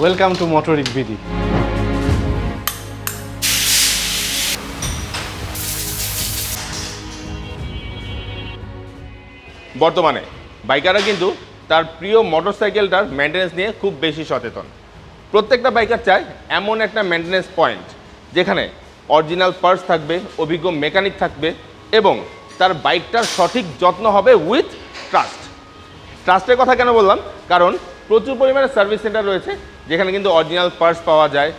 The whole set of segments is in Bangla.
ওয়েলকাম টু মোটরিক বিডি বর্তমানে বাইকাররা কিন্তু তার প্রিয় মোটরসাইকেলটার মেনটেন্যান্স নিয়ে খুব বেশি সচেতন। প্রত্যেকটা বাইকার চায় এমন একটা মেনটেন্যান্স পয়েন্ট যেখানে অরিজিনাল পার্স থাকবে, অভিজ্ঞ মেকানিক থাকবে এবং তার বাইকটার সঠিক যত্ন হবে উইথ ট্রাস্ট ট্রাস্টের কথা কেন বললাম? কারণ প্রচুর পরিমাণে সার্ভিস সেন্টার রয়েছে যেখানে কিন্তু অরিজিনাল পার্টস পাওয়া যায়,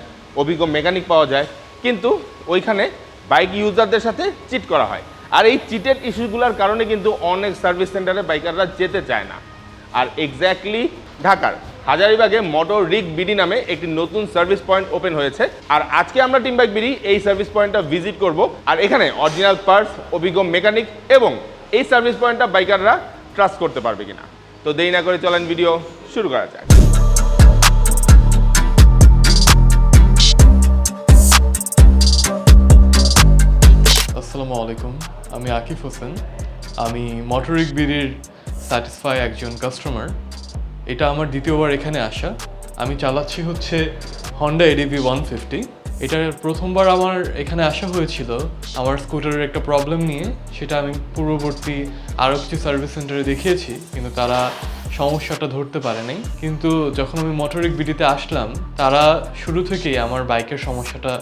অভিজ্ঞ মেকানিক পাওয়া যায়, কিন্তু ওইখানে বাইক ইউজারদের সাথে চিট করা হয়। আর এই চিটেড ইস্যুগুলোর কারণে কিন্তু অনেক সার্ভিস সেন্টারে বাইকাররা যেতে চায় না। আর এক্স্যাক্টলি ঢাকার হাজারিবাগে মোটর রিক বিডি নামে একটি নতুন সার্ভিস পয়েন্ট ওপেন হয়েছে। আর আজকে আমরা টিম বাইক বিডি এই সার্ভিস পয়েন্টটা ভিজিট করব। আর এখানে অরিজিনাল পার্টস অভিজ্ঞ মেকানিক এবং এই সার্ভিস পয়েন্টটা বাইকাররা ট্রাস্ট করতে পারবে কিনা। তো দেরি না করে চলেন ভিডিও শুরু করা যাক। আসসালামু আলাইকুম। আমি আকিফ হোসেন। আমি মটরিক বিডির স্যাটিসফাই একজন কাস্টমার এটা আমার দ্বিতীয়বার এখানে আসা। আমি চালাচ্ছি হচ্ছে হন্ডা এডিভি ওয়ান ফিফটি এটার প্রথমবার আমার এখানে আসা হয়েছিল। আমার স্কুটারের একটা প্রবলেম নিয়ে। সেটা আমি পূর্ববর্তী আরও কিছু সার্ভিস সেন্টারে দেখিয়েছি। কিন্তু তারা সমস্যাটা ধরতে পারে নাই। কিন্তু যখন আমি মোটরিক বিডিতে আসলাম, তারা শুরু থেকেই আমার বাইকের সমস্যাটা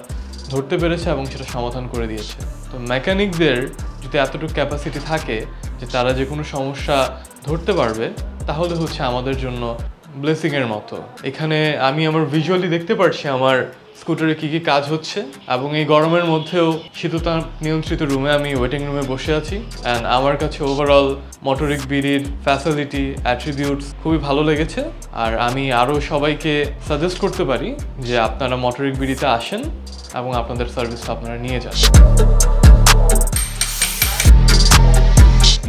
ধরতে পেরেছে এবং সেটা সমাধান করে দিয়েছে। তো মেকানিকদের যদি এতটুকু ক্যাপাসিটি থাকে যে তারা যে কোনো সমস্যা ধরতে পারবে, তাহলে হচ্ছে আমাদের জন্য ব্লেসিংয়ের মতো। এখানে আমি আমার ভিজুয়ালি দেখতে পারছি আমার স্কুটারে কী কী কাজ হচ্ছে এবং এই গরমের মধ্যেও শীততাপ নিয়ন্ত্রিত রুমে আমি ওয়েটিং রুমে বসে আছি। অ্যান্ড আমার কাছে ওভারঅল মোটরিক বিড়ির ফ্যাসিলিটি অ্যাট্রিবিউটস খুবই ভালো লেগেছে। আর আমি আরও সবাইকে সাজেস্ট করতে পারি যে আপনারা মোটরিক বিড়িতে আসেন। এবং আপনাদের সার্ভিসটা আপনারা নিয়ে যান।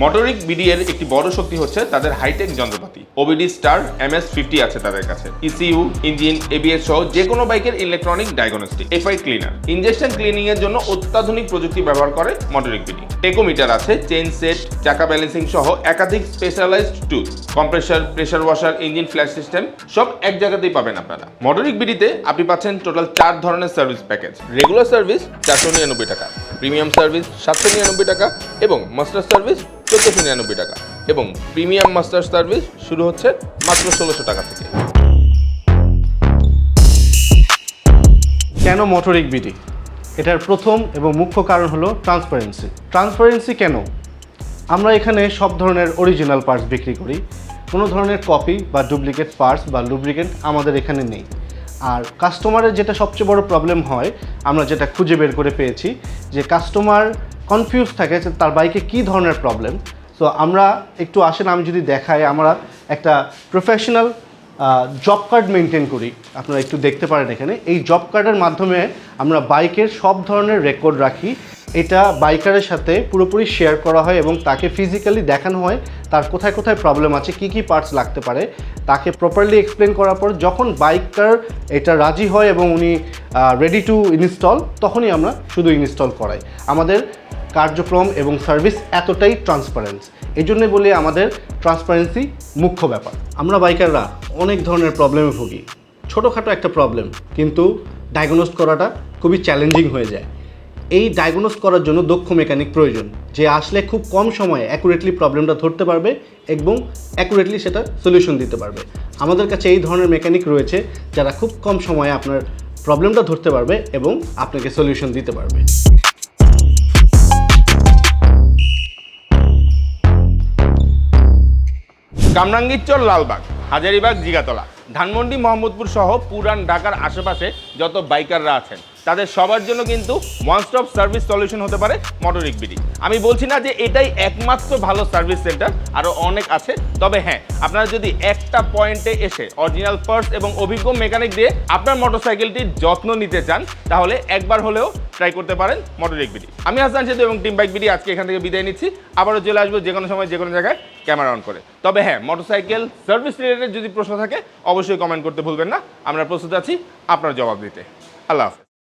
মোটরিক বিডিএর একটি বড় শক্তি হচ্ছে তাদের হাইটেক যন্ত্রপাতি। OBD star M S fifty আছে তাদের কাছে। ইসিইউ ইঞ্জিন এবিএস সহ যে কোনো বাইকের electronic diagnostic FI cleaner injection cleaning এর জন্য অত্যাধুনিক প্রযুক্তি ব্যবহার করে মোটরিক বিডি টেকোমিটার আছে চেইন সেট চাকা ব্যালেন্সিং সহ একাধিক specialised tool compressor pressure washer engine flush system সব এক জায়গাতেই পাবেন আপনারা। মোটরিক বিডিতে আপনি পাচ্ছেন টোটাল চার ধরনের সার্ভিস প্যাকেজ রেগুলার সার্ভিস চারশো নিরানব্বই টাকা। প্রিমিয়াম সার্ভিস সাতশো নিরানব্বই টাকা এবং মাস্টার সার্ভিস চোদ্দোশো নিরানব্বই টাকা। এবং প্রিমিয়াম মাস্টার সার্ভিস শুরু হচ্ছে মাত্র ষোলোশো টাকা থেকে। কেন মোটরিক বিডি? এটার প্রথম এবং মুখ্য কারণ হলো ট্রান্সপারেন্সি ট্রান্সপারেন্সি কেন? আমরা এখানে সব ধরনের অরিজিনাল পার্টস বিক্রি করি। কোনো ধরনের কপি বা ডুপ্লিকেট পার্টস বা লুব্রিকেন্ট আমাদের এখানে নেই। আর কাস্টমারের যেটা সবচেয়ে বড় প্রবলেম হয়, আমরা যেটা খুঁজে বের করে পেয়েছি, যে কাস্টমার কনফিউজ থাকে যে তার বাইকে কী ধরনের প্রবলেম সো আমরা একটু আসেন, আমি যদি দেখাই, আমরা একটা প্রফেশনাল জব কার্ড মেনটেন করি। আপনারা একটু দেখতে পারেন এখানে। এই জব কার্ডের মাধ্যমে আমরা বাইকের সব ধরনের রেকর্ড রাখি। এটা বাইকারের সাথে পুরোপুরি শেয়ার করা হয় এবং তাকে ফিজিক্যালি দেখানো হয়, তার কোথায় কোথায় প্রবলেম আছে, কী কী পার্টস লাগতে পারে। তাকে প্রপারলি এক্সপ্লেন করার পর যখন বাইকার এটা রাজি হয় এবং উনি রেডি টু ইনস্টল তখনই আমরা শুধু ইনস্টল করাই। আমাদের কার্যক্রম এবং সার্ভিস এতটাই ট্রান্সপারেন্স এই জন্যে বলি আমাদের ট্রান্সপারেন্সি মুখ্য ব্যাপার। আমরা বাইকাররা অনেক ধরনের প্রবলেমে ভুগি। ছোটোখাটো একটা প্রবলেম কিন্তু ডায়াগনোস করাটা খুবই চ্যালেঞ্জিং হয়ে যায়। এই ডায়াগনোস করার জন্য দক্ষ মেকানিক প্রয়োজন, যে আসলে খুব কম সময়ে অ্যাকুরেটলি প্রবলেমটা ধরতে পারবে এবং অ্যাকুরেটলি সেটা সলিউশন দিতে পারবে। আমাদের কাছে এই ধরনের মেকানিক রয়েছে, যারা খুব কম সময়ে আপনার প্রবলেমটা ধরতে পারবে এবং আপনাকে সলিউশন দিতে পারবে। কামরাঙ্গীরচর লালবাগ হাজারিবাগ জিগাতলা ধানমন্ডি মোহাম্মদপুর সহ পুরান ঢাকার আশেপাশে যত বাইকাররা আছেন। তাদের সবার জন্য কিন্তু ওয়ান স্টপ সার্ভিস সলিউশন হতে পারে মোটরিক বিডি আমি বলছি না যে এটাই একমাত্র ভালো সার্ভিস সেন্টার আরও অনেক আছে। তবে হ্যাঁ আপনারা যদি একটা পয়েন্টে এসে অরিজিনাল পার্টস এবং অভিজ্ঞ মেকানিক দিয়ে আপনার মোটরসাইকেলটির যত্ন নিতে চান, তাহলে একবার হলেও ট্রাই করতে পারেন মোটরিক বিডি আমি হাসান সেতু এবং টিম বাইক বিডি আজকে এখান থেকে বিদায় নিচ্ছি। আবারও চলে আসব যে কোনো সময়, যে কোনো জায়গায় ক্যামেরা অন করে। তবে হ্যাঁ মোটরসাইকেল সার্ভিস রিলেটেড যদি প্রশ্ন থাকে, অবশ্যই কমেন্ট করতে ভুলবেন না। আমরা প্রস্তুত আছি আপনার জবাব দিতে। আল্লাহ